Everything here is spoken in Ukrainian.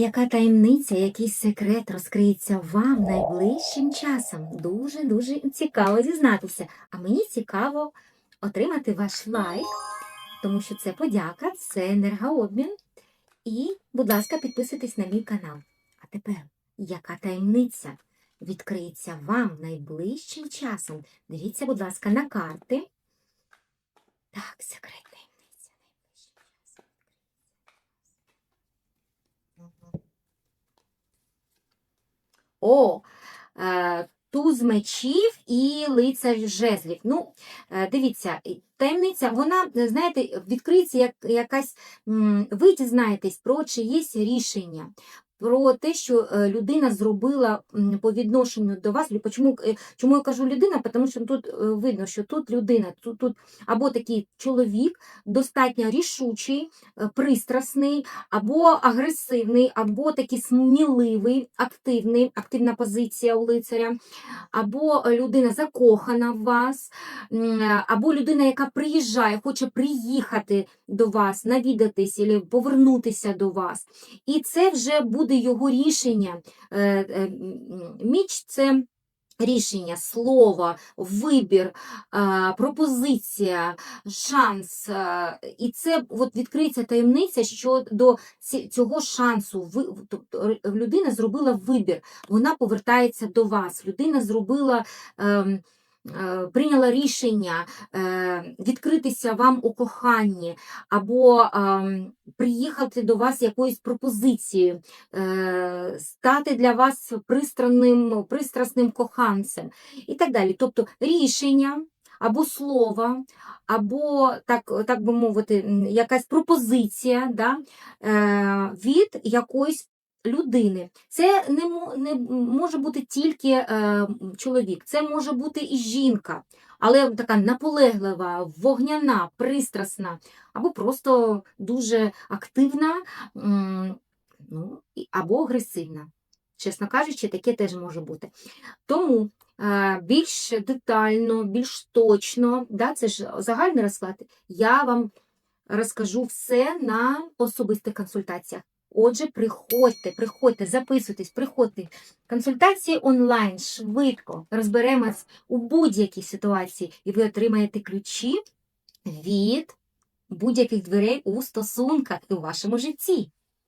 Яка таємниця, який секрет розкриється вам найближчим часом? Дуже дуже цікаво дізнатися. А мені цікаво отримати ваш лайк, тому що це подяка, це енергообмін. І, будь ласка, підписуйтесь на мій канал. А тепер, яка таємниця відкриється вам найближчим часом? Дивіться, будь ласка, на карти. Так, секрет таємниця найближчим часом. Мгм. О, е, туз мечів і лицар жезлів. Ну, е, дивіться, таємниця, вона, знаєте, відкриється як якась, ви дізнаєтесь про чиєсь рішення. Про те, що е, людина зробила по відношенню до вас. Чому, е, чому я кажу людина? Тому що тут е, видно, що тут людина, тут, тут або такий чоловік достатньо рішучий, пристрасний, або агресивний, або такий сміливий, активний, активна позиція у лицаря, або людина закохана в вас, або людина, яка приїжджає, хоче приїхати до вас, навідатись або повернутися до вас. І це вже буде його рішення. Е, е, Міч це. Рішення, слово, вибір, пропозиція, шанс. І це от відкриється таємниця, що до цього шансу тобто людина зробила вибір, вона повертається до вас. Людина зробила. Е, Прийняла рішення е, відкритися вам у коханні, або ем, приїхати до вас якоюсь пропозицією, е, стати для вас пристранним, пристрасним коханцем і так далі. Тобто рішення або слово, або, так, так би мовити, якась пропозиція да, е, від якоїсь людини. Це не, не може бути тільки е, чоловік, це може бути і жінка, але така наполеглива, вогняна, пристрасна, або просто дуже активна, ну, або агресивна. Чесно кажучи, таке теж може бути. Тому е, більш детально, більш точно, да, це ж загальний розклад, я вам розкажу все на особистих консультаціях. Отже, приходьте, приходьте, записуйтесь, приходьте. Консультації онлайн швидко розберемось у будь-якій ситуації, і ви отримаєте ключі від будь-яких дверей у стосунках і у вашому житті.